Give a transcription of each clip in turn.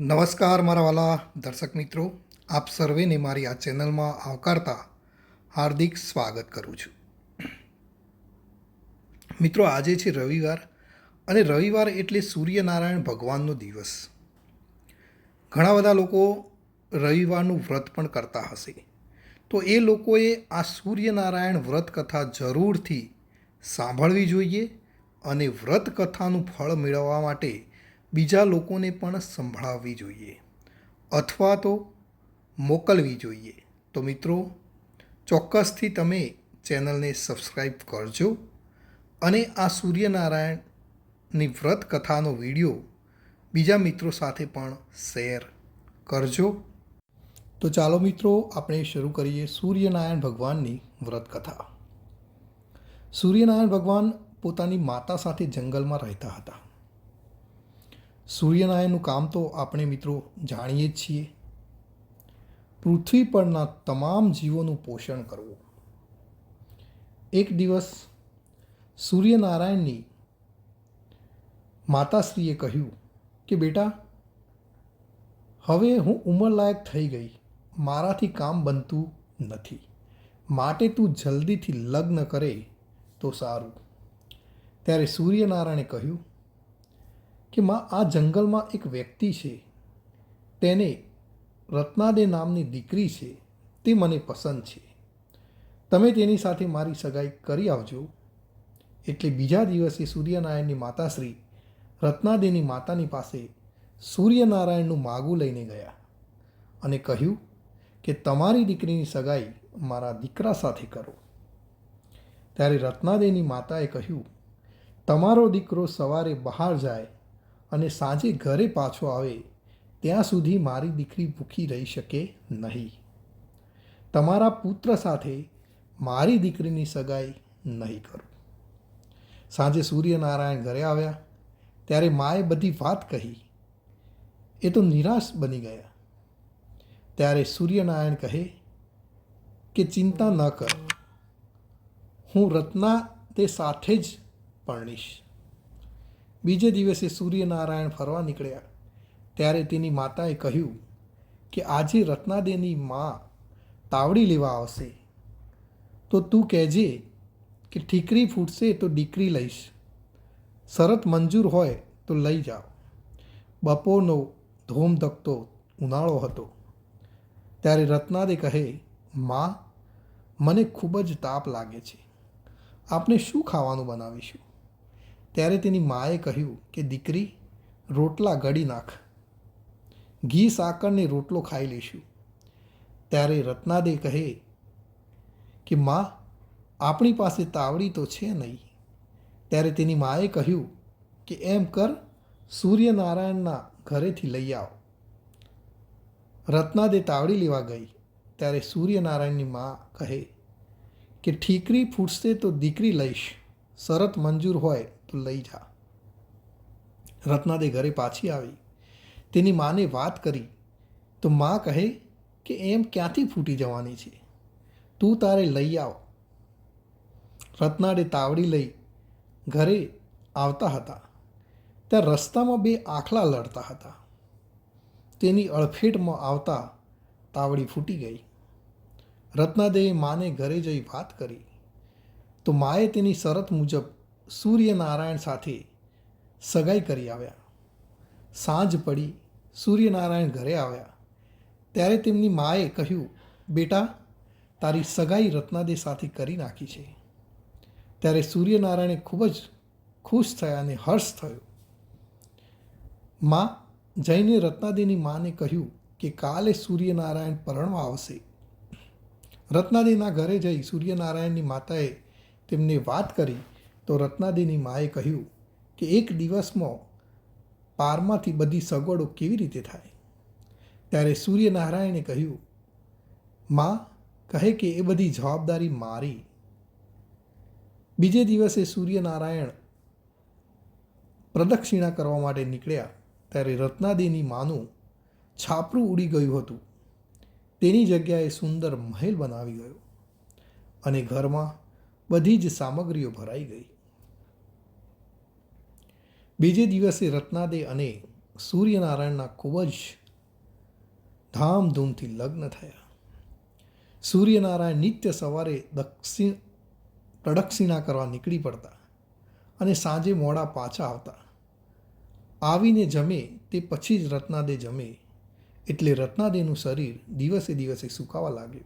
નમસ્કાર મારા વાલા દર્શક મિત્રો. આપ સર્વેને મારી આ ચેનલમાં આવકારતા હાર્દિક સ્વાગત કરું છું. મિત્રો, આજે છે રવિવાર અને રવિવાર એટલે સૂર્યનારાયણ ભગવાનનો દિવસ. ઘણા બધા લોકો રવિવારનું વ્રત પણ કરતા હશે. તો એ લોકોએ આ સૂર્યનારાયણ વ્રત કથા જરૂરથી સાંભળવી જોઈએ અને વ્રત કથાનું ફળ મેળવવા માટે બીજા લોકોને પણ સંભળાવવી જોઈએ અથવા તો મોકલવી જોઈએ. તો મિત્રો, ચોક્કસથી તમે ચેનલને સબસ્ક્રાઈબ કરજો અને આ સૂર્યનારાયણની વ્રત કથાનો વીડિયો બીજા મિત્રો સાથે પણ શેર કરજો. તો ચાલો મિત્રો, આપણે શરૂ કરીએ સૂર્યનારાયણ ભગવાનની વ્રત કથા. સૂર્યનારાયણ ભગવાન પોતાની માતા સાથે જંગલમાં રહેતા હતા. સૂર્યનારાયણનું કામ તો આપણે મિત્રો જાણીએ જ છીએ. પૃથ્વી પરના તમામ જીવોનું પોષણ કરવું. એક દિવસ સૂર્યનારાયણની માતાશ્રીએ કહ્યું કે, બેટા, હવે હું ઉંમરલાયક થઈ ગઈ. મારાથી કામ બનતું નથી. માટે તું જલ્દીથી લગ્ન કરે તો સારું. ત્યારે સૂર્યનારાયણે કહ્યું કે માં, આ જંગલમાં એક વ્યક્તિ છે. તેને રત્નાદે નામની દીકરી છે. તે મને પસંદ છે. તમે તેની સાથે મારી સગાઈ કરી આવજો. એટલે બીજા દિવસે સૂર્યનારાયણની માતાશ્રી રત્નાદેની માતાની પાસે સૂર્યનારાયણનું માગું લઈને ગયા અને કહ્યું કે તમારી દીકરીની સગાઈ મારા દીકરા સાથે કરો. ત્યારે રત્નાદેની માતાએ કહ્યું, તમારો દીકરો સવારે બહાર જાય અને સાંજે ઘરે પાછો આવે, ત્યાં સુધી મારી દીકરી ભૂખી રહી શકે નહીં. તમારા પુત્ર સાથે મારી દીકરીની સગાઈ નહીં કરું. સાંજે સૂર્યનારાયણ ઘરે આવ્યા, ત્યારે માએ બધી વાત કહી. એ તો નિરાશ બની ગયા. ત્યારે સૂર્યનારાયણ કહે કે, ચિંતા ન કર. હું રત્ના તે સાથે જ પરણીશ. બીજે દિવસે સૂર્યનારાયણ ફરવા નીકળ્યા. ત્યારે તેની માતાએ કહ્યું કે આજે રત્નાદેની મા તાવડી લેવા આવશે. તો તું કહેજે કે ઠીકરી ફૂટશે તો દીકરી લઈશ. શરત મંજૂર હોય તો લઈ જાઓ. બપોરનો ધોમધકતો ઉનાળો હતો. ત્યારે રત્નાદે કહે, માં, મને ખૂબ જ તાપ લાગે છે. આપણે શું ખાવાનું બનાવીશું? ત્યારે તેની માએ કહ્યું કે, દીકરી, રોટલા ગળી નાખ. ઘી સાકરને રોટલો ખાઈ લઈશું ત્યારે રત્નાદે કહે કે, માં, આપણી પાસે તાવડી તો છે નહીં. ત્યારે તેની માએ કહ્યું કે, એમ કર, સૂર્યનારાયણના ઘરેથી લઈ આવ. રત્નાદે તાવડી લેવા ગઈ. ત્યારે સૂર્યનારાયણની મા કહે કે, ઠીકરી ફૂટશે તો દીકરી લઈશ. શરત મંજૂર હોય લઈ જા. રત્નાદે ઘરે પાછી આવી. તેની માને વાત કરી. તો મા કહે કે એમ ક્યાંથી ફૂટી જવાની છે? તું તારે લઈ આવ. રત્નાડે તાવડી લઈ ઘરે આવતા હતા. ત્યાં રસ્તામાં બે આખલા લડતા હતા. તેની અળફેટમાં આવતા તાવડી ફૂટી ગઈ. રત્નાદેએ માને ઘરે જઈ વાત કરી. તો માએ તેની શરત મુજબ સૂર્યનારાયણ સાથે સગાઈ કરી આવ્યા. સાંજ પડી, સૂર્યનારાયણ ઘરે આવ્યા. ત્યારે તેમની માએ કહ્યું, બેટા, તારી સગાઈ રત્નાદે સાથે કરી નાખી છે. ત્યારે સૂર્યનારાયણે ખૂબ જ ખુશ થયા અને હર્ષ થયો. માં જઈને રત્નાદેની માને કહ્યું કે કાલે સૂર્યનારાયણ પરણવા આવશે. રત્નાદેના ઘરે જઈ સૂર્યનારાયણની માતાએ તેમને વાત કરી તો રત્નાદેની માએ કહ્યું કે એક દિવસમાં પારમાંથી બધી સગવડો કેવી રીતે થાય? ત્યારે સૂર્યનારાયણે કહ્યું, માં, કહે કે એ બધી જવાબદારી મારી. બીજે દિવસે સૂર્યનારાયણ પ્રદક્ષિણા કરવા માટે નીકળ્યા. ત્યારે રત્નાદેની માનું છાપરું ઉડી ગયું હતું. તેની જગ્યાએ સુંદર મહેલ બનાવી ગયો અને ઘરમાં બધી જ સામગ્રીઓ ભરાઈ ગઈ. બીજે દિવસે રત્નાદે અને સૂર્યનારાયણના ખૂબ જ ધામધૂમથી લગ્ન થયા. સૂર્યનારાયણ નિત્ય સવારે દક્ષિણ પ્રદક્ષિણા કરવા નીકળી પડતા અને સાંજે મોડા પાછા આવતા. આવીને જમે તે પછી જ રત્નાદે જમે એટલે રત્નાદેનું શરીર દિવસે દિવસે સુકાવા લાગ્યું.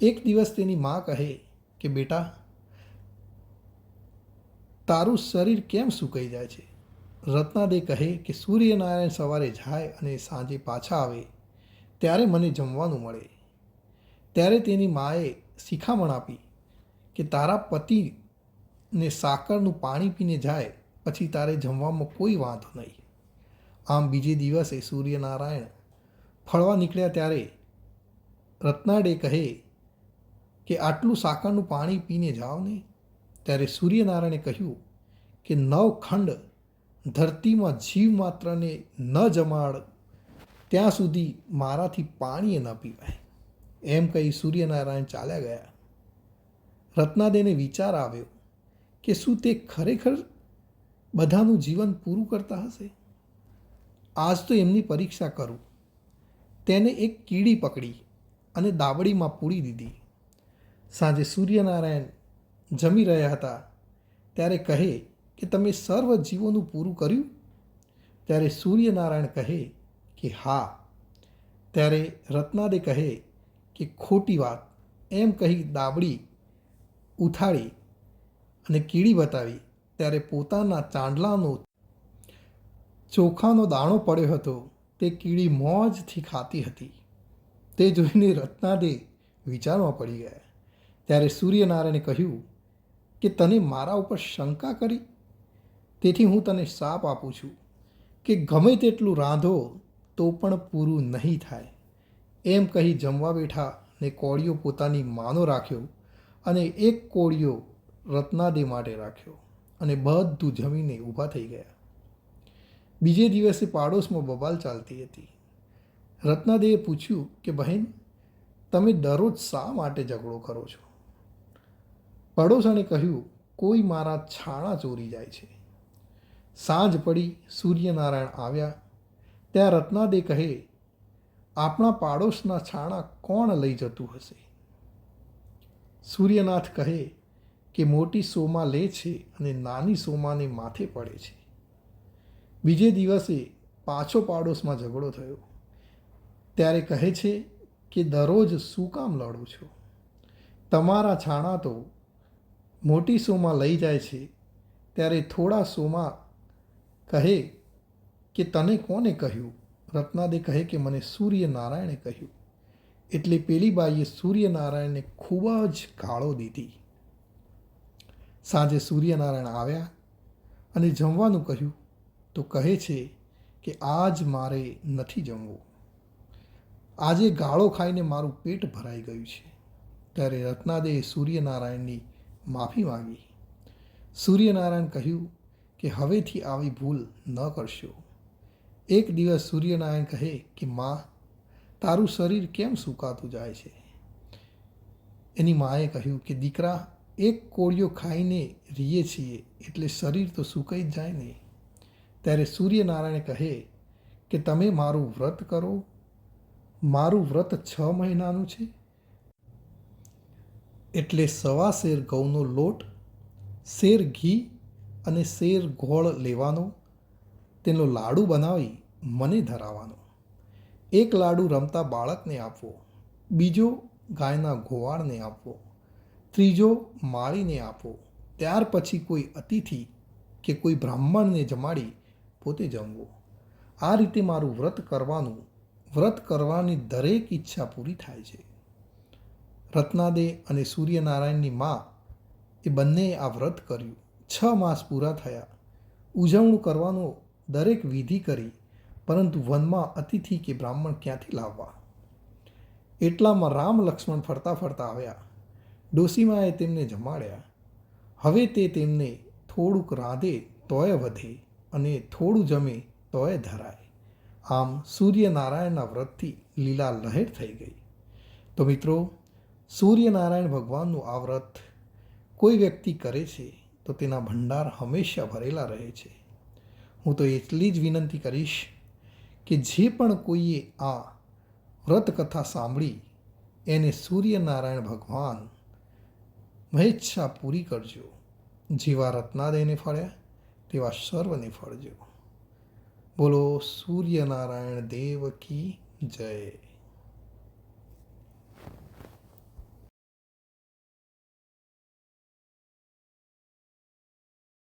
એક દિવસ તેની મા કહે કે, બેટા તારું શરીર કેમ સુકાઈ જાય છે? રત્નાદે કહે કે સૂર્યનારાયણ સવારે જાય અને સાંજે પાછા આવે, ત્યારે મને જમવાનું મળે. ત્યારે તેની માએ શિખામણ આપી કે તારા પતિને સાકરનું પાણી પીને જાય, પછી તારે જમવામાં કોઈ વાંધો નહીં. આમ બીજે દિવસે સૂર્યનારાયણ ફળવા નીકળ્યા ત્યારે રત્નાડે કહે કે આટલું સાકરનું પાણી પીને જાઓ ને ત્યારે સૂર્યનારાયણે કહ્યું કે નવ ખંડ ધરતીમાં જીવ માત્રને ન જમાડ, ત્યાં સુધી મારાથી પાણી ન પીવાય. એમ કહી સૂર્યનારાયણ ચાલ્યા ગયા. રત્નાદેને વિચાર આવ્યો કે શું તે ખરેખર બધાનું જીવન પૂરું કરતા હશે? આજ તો એમની પરીક્ષા કરું. તેને એક કીડી પકડી અને દાવડીમાં પૂરી દીધી. સાંજે સૂર્યનારાયણ જમી રહ્યા હતા. ત્યારે કહે કે, તમે સર્વ જીવોનું પૂરું કર્યું? ત્યારે સૂર્યનારાયણ કહે કે, હા. ત્યારે રત્નાદે કહે કે, ખોટી વાત. એમ કહી દાબડી ઉથાળી અને કીડી બતાવી. ત્યારે પોતાના ચાંદલાનો ચોખાનો દાણો પડ્યો હતો. તે કીડી મોજથી ખાતી હતી. તે જોઈને રત્નાદે વિચારમાં પડી ગયા. ત્યારે સૂર્યનારાયણે કહ્યું કે તને મારા ઉપર શંકા કરી? તેથી હું તને શાપ આપું છું કે ગમે તેટલું રાંધો તો પણ પૂરું નહીં થાય. એમ કહી જમવા બેઠા ને કોળીઓ પોતાની માનો રાખ્યો અને એક કોળીઓ રત્નાદે માટે રાખ્યો અને બધું જમીને ઊભા થઈ ગયા. બીજે દિવસે પાડોશમાં બબાલ ચાલતી હતી. રત્નાદેએ પૂછ્યું કે બહેન, તમે દરરોજ શા માટે ઝઘડો કરો છો? પડોશાને કહ્યું, કોઈ મારા છાણા ચોરી જાય છે. સાંજ પડી, સૂર્યનારાયણ આવ્યા. ત્યાં રત્નાદે કહે, આપણા પાડોશના છાણા કોણ લઈ જતું હશે? સૂર્યનાથ કહે, કે મોટી સોમાં લે છે અને નાની સોમાને માથે પડે છે. બીજે દિવસે પાછો પાડોશમાં ઝઘડો થયો. ત્યારે કહે છે કે, દરરોજ શું કામ લડો છો? તમારા છાણા તો મોટી શોમાં લઈ જાય છે, ત્યારે થોડા શોમાં કહે કે તને કોને કહ્યું? રત્નાદે કહે કે મને સૂર્યનારાયણે કહ્યું. એટલે પેલી બાઈએ સૂર્યનારાયણને ખૂબ જ ગાળો દીધી. સાંજે સૂર્યનારાયણ આવ્યા અને જમવાનું કહ્યું. તો કહે છે કે આજ મારે નથી જમવું. આજે ગાળો ખાઈને મારું પેટ ભરાઈ ગયું છે. ત્યારે રત્નાદેએ સૂર્યનારાયણની માફી માંગી. સૂર્યનારાયણ કહ્યું કે હવેથી આવી ભૂલ ન કરશો. એક દિવસ સૂર્યનારાયણ કહે કે, માં, તારું શરીર કેમ સુકાતું જાય છે? એની માએ કહ્યું કે, દીકરા, એક કોળિયો ખાઈને રીએ છીએ એટલે શરીર તો સુકાઈ જ જાય ને. ત્યારે સૂર્યનારાયણ કહે કે, તમે મારું વ્રત કરો. મારું વ્રત છ મહિનાનું છે. એટલે સવા શેર ઘઉંનો લોટ, શેર ઘી અને શેર ગોળ લેવાનો, તેનો લાડુ બનાવી મને ધરાવવાનો. એક લાડુ રમતા બાળકને આપવો, બીજો ગાયના ગોવાળને આપવો, ત્રીજો માળીને આપવો. ત્યાર પછી કોઈ અતિથિ કે કોઈ બ્રાહ્મણને જમાડી પોતે જમવો. આ રીતે મારું વ્રત કરવાનું, વ્રત કરવાની દરેક ઈચ્છા પૂરી થાય છે. રત્નાદે અને સૂર્યનારાયણની મા એ બંનેએ આ વ્રત કર્યું. છ માસ પૂરા થયા. ઉજવણું કરવાનો દરેક વિધિ કરી, પરંતુ વનમાં અતિથિ કે બ્રાહ્મણ ક્યાંથી લાવવા? એટલામાં રામ લક્ષ્મણ ફરતા ફરતા આવ્યા. ડોસીમાએ તેમને જમાડ્યા. હવે તે તેમને થોડુંક રાંધે તોય વધે અને થોડું જમે તોય ધરાય. આમ સૂર્યનારાયણના વ્રતથી લીલા લહેર થઈ ગઈ. તો મિત્રો સૂર્યનારાયણ ભગવાનનું આ વ્રત કોઈ વ્યક્તિ કરે છે, તો તેના ભંડાર હંમેશા ભરેલા રહે છે. હું તો એટલી જ વિનંતી કરીશ કે જે પણ કોઈએ આ વ્રતકથા સાંભળી, એને સૂર્યનારાયણ ભગવાન મહેચ્છા પૂરી કરજો. જેવા રત્નાદયને ફળ્યા, તેવા સર્વને ફળજો. બોલો, સૂર્યનારાયણ દેવ કી જય.